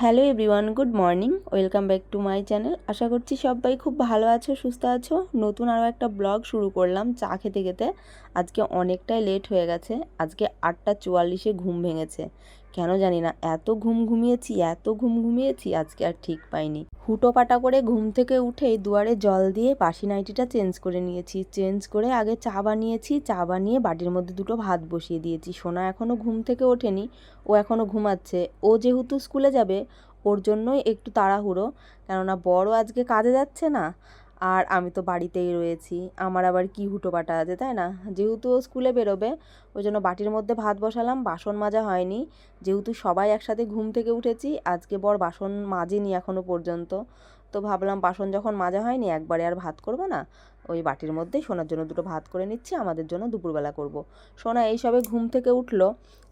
Hello everyone, good morning. Welcome back to my channel. আশা করছি সবাই খুব ভালো আছো, সুস্থ আছো। নতুন আরও একটা ব্লগ শুরু করলাম চা খেতে খেতে। আজকে অনেকটাই লেট হয়ে গেছে। আজকে আটটা চুয়াল্লিশে ঘুম ভেঙেছে। কেন জানি না, এত ঘুম ঘুমিয়েছি, এত ঘুম ঘুমিয়েছি, আজকে আর ঠিক পাইনি। হুটো পাটা করে ঘুম থেকে উঠেই দুয়ারে জল দিয়ে বাসি নাইটিটা চেঞ্জ করে নিয়েছি। চেঞ্জ করে আগে চা বানিয়েছি, চা বানিয়ে বাটির মধ্যে দুটো ভাত বসিয়ে দিয়েছি। সোনা এখনও ঘুম থেকে ওঠেনি, ও এখনও ঘুমাচ্ছে। ও যেহেতু স্কুলে যাবে, ওর জন্যই একটু তাড়াহুড়ো। কেননা বড় আজকে কাজে যাচ্ছে না আর আমি তো বাড়িতেই রয়েছি। আমার আবার কি হুটোপাটা আছে, তাই না? যেহেতু ও স্কুলে বেরোবে ওই জন্য বাটির মধ্যে ভাত বসালাম, বাসন মাজা হয়নি। যেহেতু সবাই একসাথে ঘুম থেকে উঠেছি, আজকে বর বাসন মাজেনি এখনও পর্যন্ত। তো ভাবলাম বাসন যখন মাজা হয়নি, একবারে আর ভাত করব না। ওই বাটির মধ্যেই সোনার জন্য দুটো ভাত করে নিচ্ছি, আমাদের জন্য দুপুরবেলা করব। সোনা এই সবে ঘুম থেকে উঠল,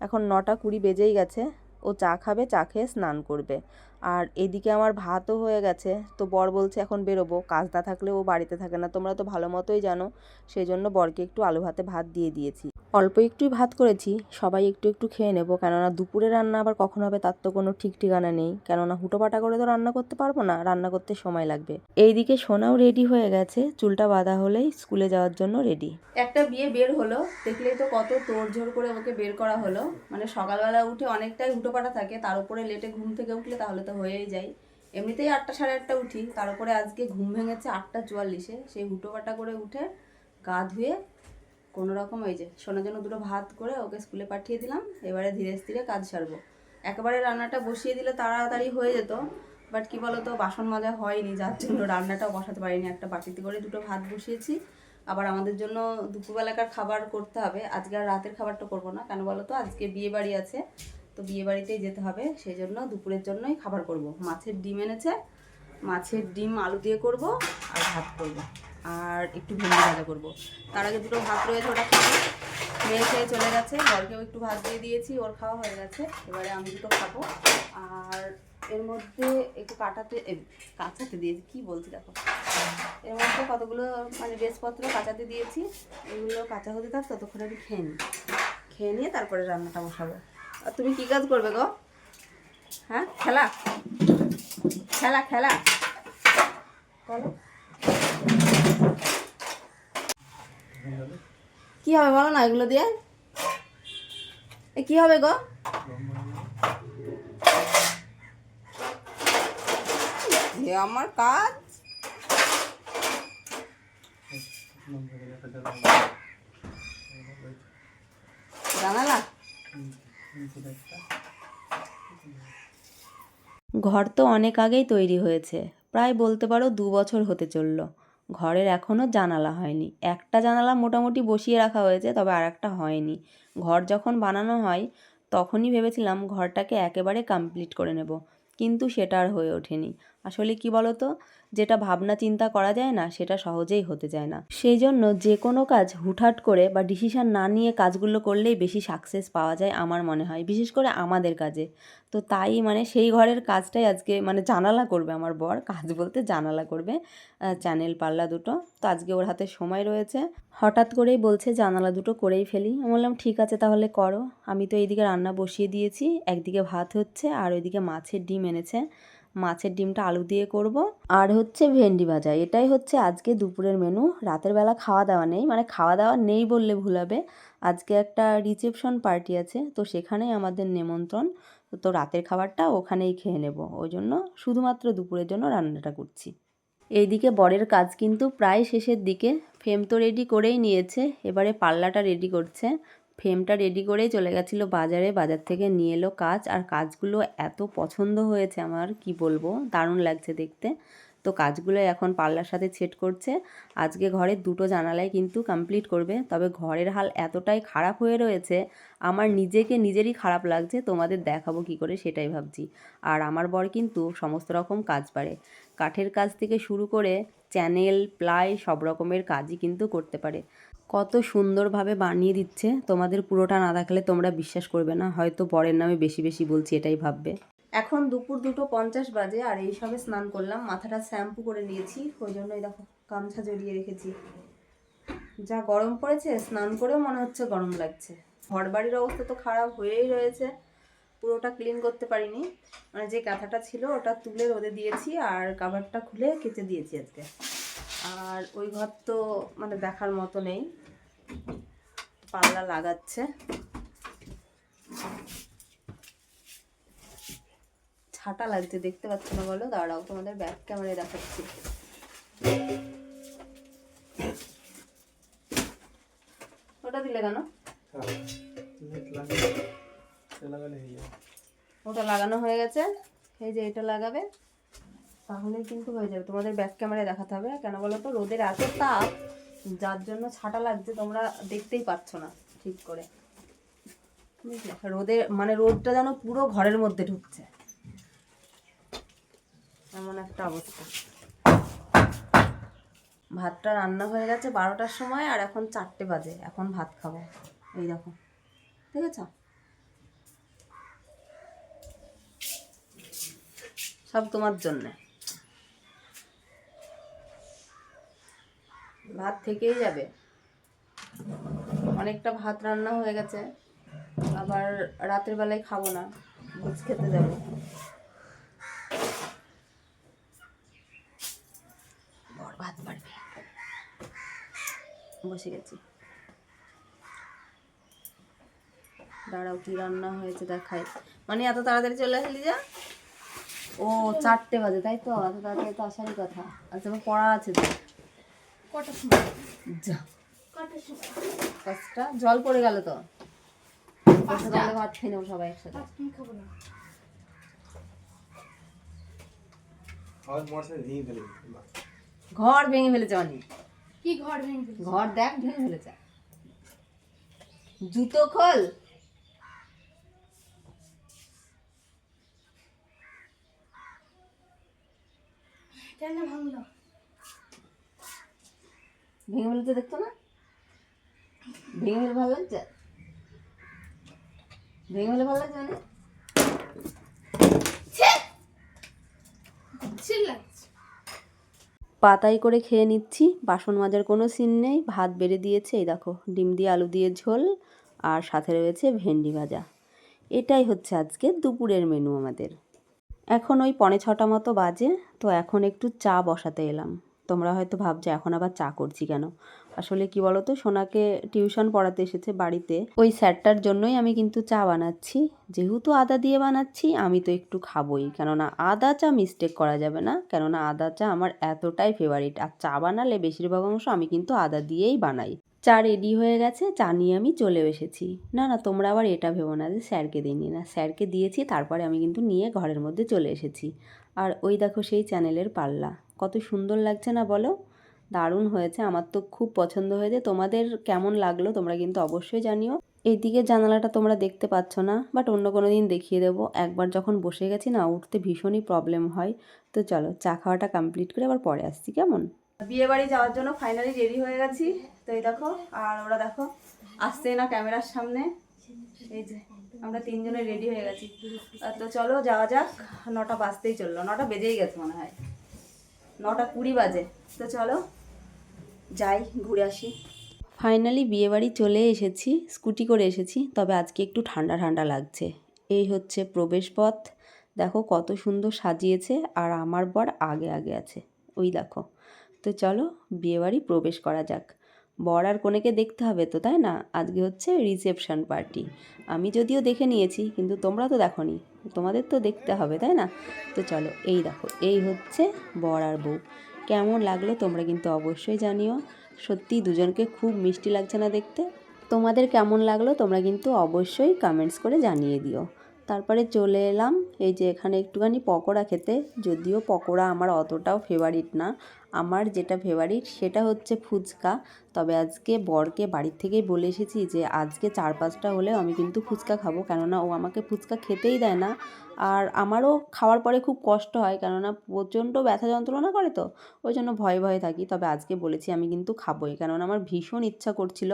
এখন নটা কুড়ি বেজেই গেছে। ও চা খাবে, চা খেয়ে স্নান করবে। আর এদিকে আমার ভাতও হয়ে গেছে। তো বর বলছে, এখন বেরোবো। কাজ না থাকলে ও বাড়িতে থাকে না। তোমরা তো ভালো মতোই জানো। সেই জন্য বরকে একটু আলু ভাতে ভাত দিয়ে দিয়েছি। অল্প একটুই ভাত করেছি। সবাই একটু একটু খেয়ে নেব। কেননা দুপুরে রান্না আবার কখন হবে তার তো কোনো ঠিক ঠিকানা নেই। কেননা হুটোপাটা করে তো রান্না করতে পারব না। রান্না করতে সময় লাগবে। এইদিকে সোনাও রেডি হয়ে গেছে। চুলটা বাঁধা হলেই স্কুলে যাওয়ার জন্য রেডি একটা বিয়ে বের হলো। দেখলেই তো কত তোড়ঝোড় করে ওকে বের করা হলো। মানে সকালবেলা উঠে অনেকটাই হুটোপাটা থাকে। তার উপরে লেটে ঘুম থেকে উঠলে তাহলে তো হয়েই যায়। এমনিতেই আটটা সাড়ে আটটা উঠি, তার উপরে আজকে ঘুম ভেঙেছে আটটা চুয়াল্লিশে, সেই হুটোপাটা করে উঠে গা ধুয়ে কোনো রকম ওই যে সোনার জন্য দুটো ভাত করে ওকে স্কুলে পাঠিয়ে দিলাম, এবারে ধীরে ধীরে কাজ সারবো। একেবারে রান্নাটা বসিয়ে দিলে তাড়াতাড়ি হয়ে যেত, বাট কি বলতো, বাসন মাজা হয়নি, যার জন্য রান্নাটাও বসাতে পারিনি। একটা বাটিতে করে দুটো ভাত বসিয়েছি, আবার আমাদের জন্য দুপুরবেলাকার খাবার করতে হবে। আজকে আর রাতের খাবারটা করব না, কেন বলো তো আজকে বিয়ে বাড়ি আছে তো বিয়ে বাড়িতেই যেতে হবে, সেই জন্য দুপুরের জন্যই খাবার করব। মাছের ডিম এনেছে, মাছের ডিম আলু দিয়ে করব আর ভাত করব। আর একটু ভেন্ডি ভাজা করব। তার আগে দুটো ভাত রয়েছে ওটা খাব। মেয়ে খেয়ে চলে গেছে, বরকেও একটু ভাত দিয়ে দিয়েছি, ওর খাওয়া হয়ে গেছে। এবারে আমি দুটো খাব। আর এর মধ্যে একটু কাটাতে কাঁচাতে দিয়েছি, কি বলছি দেখো। এর মধ্যে কতগুলো মানে ড্রেসপত্র কাঁচাতে দিয়েছি, এগুলো কাঁচা হতে থাক, ততক্ষণ আমি খেয়ে নিই। খেয়ে নিয়ে তারপরে রান্নাটা বসাবো। আর তুমি কি কাজ করবে গো? হ্যাঁ খেলা? খেলা খেলা। কি হবে বলো না এগুলো দিয়ে? এ কি হবে গো? আমার কাজ জানালা ঘর তো অনেক আগেই তৈরি হয়েছে। প্রায় বলতে পারো দু বছর হতে চলল। ঘরের এখনও জানালা হয়নি। একটা জানালা মোটামুটি বসিয়ে রাখা হয়েছে, তবে আর একটা হয়নি। ঘর যখন বানানো হয়, তখনই ভেবেছিলাম ঘরটাকে একেবারে কমপ্লিট করে নেব। কিন্তু সেটা আর হয়ে ওঠেনি। আসলে কি বলো তো যেটা ভাবনা চিন্তা করা যায় না, সেটা সহজেই হতে যায় না। সেই জন্য যে কোনো কাজ হুটহাট করে বা ডিসিশন না নিয়ে কাজগুলো করলেই বেশি সাকসেস পাওয়া যায় আমার মনে হয়, বিশেষ করে আমাদের কাজে। তো তাই মানে সেই ঘরের কাজটাই আজকে মানে জানালা করবে আমার বর, কাজ বলতে জানালা করবে চ্যানেল পাল্লা দুটো। তো আজকে ওর হাতে সময় রয়েছে। হঠাৎ করেই বলছে জানালা দুটো করেই ফেলি। আমি বললাম, ঠিক আছে তাহলে করো। আমি তো এইদিকে রান্না বসিয়ে দিয়েছি, একদিকে ভাত হচ্ছে আর ওইদিকে মাছের ডিম এনেছে। মাছের ডিমটা আলু দিয়ে করব। আর হচ্ছে ভেন্ডি ভাজা। এটাই হচ্ছে আজকে দুপুরের মেনু রাতের বেলা খাওয়া দাওয়া নেই। মানে খাওয়া দাওয়া নেই বললে ভুল হবে। আজকে একটা রিসেপশন পার্টি আছে। তো সেখানেই আমাদের নেমন্ত্রণ। তো রাতের খাবারটা ওখানেই খেয়ে নেব। ওই জন্য শুধুমাত্র দুপুরের জন্য রান্নাটা করছি। এইদিকে বরের কাজ কিন্তু প্রায় শেষের দিকে। ফ্রেম তো রেডি করেই নিয়েছে। এবারে পাল্লাটা রেডি করছে। ফ্রেমটা রেডি করেই চলে গেছিল বাজারে। বাজার থেকে নিয়ে এলো কাজ। আর কাজগুলো এত পছন্দ হয়েছে আমার, কি বলব? দারুণ লাগছে দেখতে। তো কাজগুলো এখন পাল্লার সাথে ছেট করছে। আজকে ঘরের দুটো জানালাই কিন্তু কমপ্লিট করবে। তবে ঘরের হাল এতটাই খারাপ হয়ে রয়েছে, আমার নিজেকে নিজেরই খারাপ লাগছে। তোমাদের দেখাবো কি করে সেটাই ভাবছি। আর আমার বর কিন্তু সমস্ত রকম কাজ পারে। কাঠের কাজ থেকে শুরু করে চ্যানেল প্লাই সব রকমের কাজই কিন্তু করতে পারে। কত সুন্দরভাবে বানিয়ে দিচ্ছে। তোমাদের পুরোটা না দেখলে তোমরা বিশ্বাস করবে না। হয়তো পরের নামে বেশি বেশি বলছি, এটাই ভাববে। এখন দুপুর দুটো পঞ্চাশ বাজে আর এই সবে স্নান করলাম। মাথাটা শ্যাম্পু করে নিয়েছি। ওই জন্যই দেখো গামছা জড়িয়ে রেখেছি। যা গরম পড়েছে, স্নান করেও মনে হচ্ছে গরম লাগছে। ঘর বাড়ির অবস্থা তো খারাপ হয়েই রয়েছে। পুরোটা ক্লিন করতে পারিনি। মানে যে কাঁথাটা ছিল, ওটা তুলে রোদে দিয়েছি আর কাভারটা খুলে কেচে দিয়েছি আজকে। আর ওই ঘর তো মানে দেখার মতো নেই। পাল্লা লাগাচ্ছে। ছাটা লাগছে দেখতে পাচ্ছ না বলো? দাঁড়াও তোমাদের ব্যাক ক্যামেরায় দেখাচ্ছি। ওটা দিলে কেন? ওটা লাগানো হয়ে গেছে। এই যে এটা লাগাবে। তাহলে কিন্তু হয়ে যাবে। তোমাদের ব্যাক ক্যামেরায় দেখাতে হবে। কেন বলো তো? রোদের এত তাপ, যার জন্য ছাটা লাগছে তোমরা দেখতেই পাচ্ছ না, ঠিক করে। বুঝলে? রোদে মানে রোদটা যেন পুরো ঘরের মধ্যে ঢুকছে। এমন একটা অবস্থা। ভাতটা রান্না হয়ে গেছে বারোটার সময়, আর এখন চারটে বাজে। এখন ভাত খাব। এই দেখো। ঠিক আছে সব তোমার জন্যে। ভাত থেকেই যাবে। অনেকটা ভাত রান্না হয়ে গেছে। আবার রাতের বেলায় খাব না ভোজ খেতে যাব। বসে গেছি। দাঁড়াও, কি রান্না হয়েছে দেখাই। মানে এত তাড়াতাড়ি চলে আসলি যা? ও চারটে বাজে, তাই তো? এত তাড়াতাড়ি তো আসারই কথা। আচ্ছা পড়া আছে তো? কটার সময়? যা। কটার সময়? পাঁচটা? জল পড়ে গেল তো। তাহলে ভাত খেয়ে নেব সবাই একসাথে। খাব না। ভেঙে ফেলে ঘর ভেঙে ফেলেছে অনেক কি ঘর ভেঙে ফেলেছে? ঘর দেখ ভেঙে ফেলেছে। জুতো খোল। কেন ভাঙলো? ভেঙে ফেলেছে দেখতো না? ভেঙে ফেলে ভালো লাগছে? ভেঙে ফেলে ভালো লাগছে মানে? পাতাই করে খেয়ে নিচ্ছি বাসন মাজার কোনো সিন নেই ভাত বেড়ে দিয়েছে এই দেখো ডিম দিয়ে আলু দিয়ে ঝোল আর সাথে রয়েছে ভেন্ডি ভাজা। এটাই হচ্ছে আজকে দুপুরের মেনু আমাদের। এখন ওই পনে ছটা মতো বাজে তো এখন একটু চা বসাতে এলাম। তোমরা হয়তো ভাবছ, এখন আবার চা করছি কেন? আসলে কি বলো তো সোনাকে টিউশন পড়াতে এসেছে বাড়িতে। ওই স্যারটার জন্যই আমি কিন্তু চা বানাচ্ছি। যেহেতু আদা দিয়ে বানাচ্ছি, আমি তো একটু খাবোই। কেননা আদা চা মিস্টেক করা যাবে না। কেননা আদা চা আমার এতটাই ফেভারিট আর চা বানালে বেশিরভাগ অংশ আমি কিন্তু আদা দিয়েই বানাই। চা রেডি হয়ে গেছে, চা নিয়ে আমি চলে এসেছি। না না, তোমরা আবার এটা ভেবো না যে স্যারকে দিইনি। না, স্যারকে দিয়েছি, তারপরে আমি কিন্তু নিয়ে ঘরের মধ্যে চলে এসেছি। আর ওই দেখো সেই চ্যানেলের পাল্লা। কত সুন্দর লাগছে না বলো? দারুণ হয়েছে, আমার তো খুব পছন্দ হয়েছে। তোমাদের কেমন লাগল তোমরা কিন্তু অবশ্যই জানিও। এই এইদিকে জানালাটা তোমরা দেখতে পাচ্ছ না বাট অন্য কোনো দিন দেখিয়ে দেবো। একবার যখন বসে গেছি না, উঠতে ভীষণই প্রবলেম হয়। তো চলো, চা খাওয়াটা কমপ্লিট করে আবার পরে আসছি, কেমন? বিয়ে বাড়ি যাওয়ার জন্য ফাইনালি রেডি হয়ে গেছি। তো এই দেখো, আর ওরা দেখো, আসছে না ক্যামেরার সামনে। এই যে, আমরা তিনজনে রেডি হয়ে গেছি। তো চলো, যাওয়া যাক। নটা বাজতেই চলল, নটা বেজেই গেছে মনে হয়। নটা কুড়ি বাজে। তো চলো, যাই, ঘুরে আসি। ফাইনালি বিয়েবাড়ি চলে এসেছি, স্কুটি করে এসেছি, তবে আজকে একটু ঠান্ডা ঠান্ডা লাগছে। এই হচ্ছে প্রবেশপথ দেখো কত সুন্দর সাজিয়েছে, আর আমার বর আগে আগে আছে। ওই দেখো। তো চলো বিয়েবাড়ি প্রবেশ করা যাক। বর আর কনেকে দেখতে হবে তো, তাই না? আজকে হচ্ছে রিসেপশন পার্টি। আমি যদিও দেখে নিয়েছি, কিন্তু তোমরা তো দেখোনি। তোমাদের তো দেখতে হবে, তাই না? তো চলো, এই দেখো, এই হচ্ছে বর আর বউ। কেমন লাগল তোমরা কিন্তু অবশ্যই জানিও। সত্যি দুজনকে খুব মিষ্টি লাগছে না দেখতে। তোমাদের কেমন লাগল তোমরা কিন্তু অবশ্যই কমেন্টস করে জানিয়ে দিও। তারপরে চলে এলাম, এই যে এখানে একটুখানি পকোড়া খেতে। যদিও পকোড়া আমার অতটাও ফেভারিট না। আমার যেটা ফেভারিট সেটা হচ্ছে ফুচকা। তবে আজকে বরকে বাড়ির থেকেই বলে এসেছি যে, আজকে চার পাঁচটা হলেও আমি কিন্তু ফুচকা খাব। কেননা ও আমাকে ফুচকা খেতেই দেয় না। আর আমারও খাওয়ার পরে খুব কষ্ট হয়, কেননা প্রচণ্ড ব্যথা যন্ত্রণা করে তো। ওই জন্য ভয়ে ভয়ে থাকি। তবে আজকে বলেছি আমি কিন্তু খাবোই। কেননা আমার ভীষণ ইচ্ছা করছিল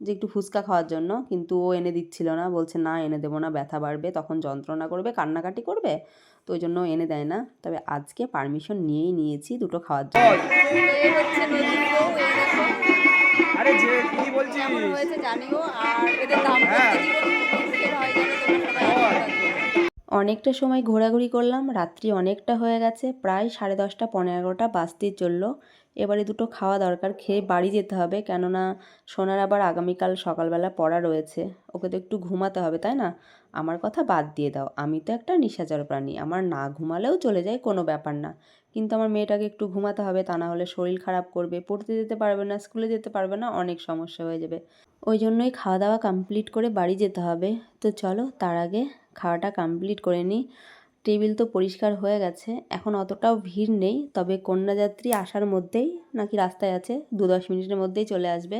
যে, একটু ফুচকা খাওয়ার জন্য। কিন্তু ও এনে দিচ্ছিল না। বলছে, না, এনে দেবো না। ব্যথা বাড়বে, তখন যন্ত্রণা করবে, কান্নাকাটি করবে। তো ওই জন্য এনে দেয় না। তবে আজকে পারমিশন নিয়েই নিয়েছি দুটো খাওয়ার জন্য। আরে যে কি বলছিস? হয়েছে জানিও? আর এদের দাম হ্যাঁ। অনেকটা সময় ঘোরাঘুরি করলাম রাত্রি অনেকটা হয়ে গেছে প্রায় সাড়ে দশটা পনেরো এগারোটা বাজতেই চলল। এবারে দুটো খাওয়া দরকার, খেয়ে বাড়ি যেতে হবে। কেননা সোনার আবার আগামীকাল সকালবেলা পড়া রয়েছে। ওকে তো একটু ঘুমাতে হবে, তাই না? আমার কথা বাদ দিয়ে দাও। আমি তো একটা নিশাচর প্রাণী। আমার না ঘুমালেও চলে যায়, কোনো ব্যাপার না। কিন্তু আমার মেয়েটাকে একটু ঘুমাতে হবে, তা না হলে শরীর খারাপ করবে। পড়তে যেতে পারবে না, স্কুলে যেতে পারবে না, অনেক সমস্যা হয়ে যাবে। ওই জন্যই খাওয়া দাওয়া কমপ্লিট করে বাড়ি যেতে হবে। তো চলো, তার আগে খাওয়াটা কমপ্লিট করে নিই। টেবিল তো পরিষ্কার হয়ে গেছে, এখন অতটাও ভিড় নেই, তবে কন্যাযাত্রী আসার মধ্যেই নাকি রাস্তায় আছে, দু দশ মিনিটের মধ্যেই চলে আসবে।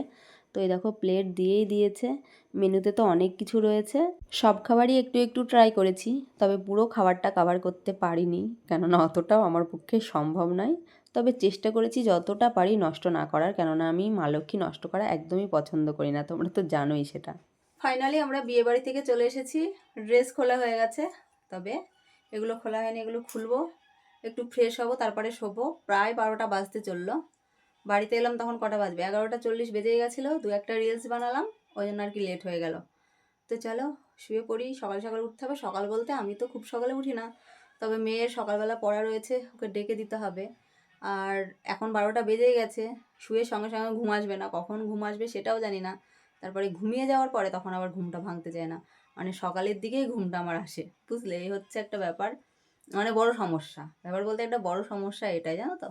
তো এই দেখো প্লেট দিয়েই দিয়েছে, মেনুতে তো অনেক কিছু রয়েছে, সব খাবারই একটু একটু ট্রাই করেছি, তবে পুরো খাবারটা কাভার করতে পারিনি, কেননা অতটাও আমার পক্ষে সম্ভব নয়। তবে চেষ্টা করেছি যতটা পারি নষ্ট না করার, কেননা আমি মা লক্ষ্মী নষ্ট করা একদমই পছন্দ করি না, তোমরা তো জানোই সেটা। ফাইনালি আমরা বিয়ে বাড়ি থেকে চলে এসেছি ড্রেস খোলা হয়ে গেছে, তবে এগুলো খোলা হয়নি, এগুলো খুলবো। একটু ফ্রেশ হব, তারপরে শোবো। প্রায় বারোটা বাজতে চলল। বাড়িতে এলাম তখন কটা বাজবে? এগারোটা চল্লিশ বেজেই গেছিল, দু একটা রিলস বানালাম, ওই জন্য আর কি লেট হয়ে গেল। তো চলো, শুয়ে পড়ি, সকাল সকাল উঠতে হবে। সকাল বলতে আমি তো খুব সকালে উঠি না, তবে মেয়ের সকালবেলা পড়া রয়েছে, ওকে ডেকে দিতে হবে। আর এখন বারোটা বেজেই গেছে, শুয়ে সঙ্গে সঙ্গে ঘুম আসবে না। কখন ঘুম আসবে সেটাও জানি না। তারপরে ঘুমিয়ে যাওয়ার পরে তখন আবার ঘুমটা ভাঙতে চায় না। মানে সকালের দিকেই ঘুমটা আমার আসে, বুঝলে? এই হচ্ছে একটা ব্যাপার। মানে বড় সমস্যা। ব্যাপার বলতে একটা বড় সমস্যা এটাই, জানো তো?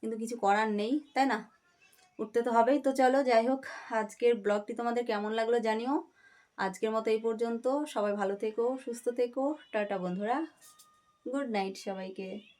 কিন্তু কিছু করার নেই, তাই না? উঠতে তো হবেই। তো চলো, যাই হোক, আজকের ব্লগটি তোমাদের কেমন লাগল জানিও। আজকের মতো এই পর্যন্ত। সবাই ভালো থেকো, সুস্থ থেকো। টাটা বন্ধুরা। গুড নাইট সবাইকে।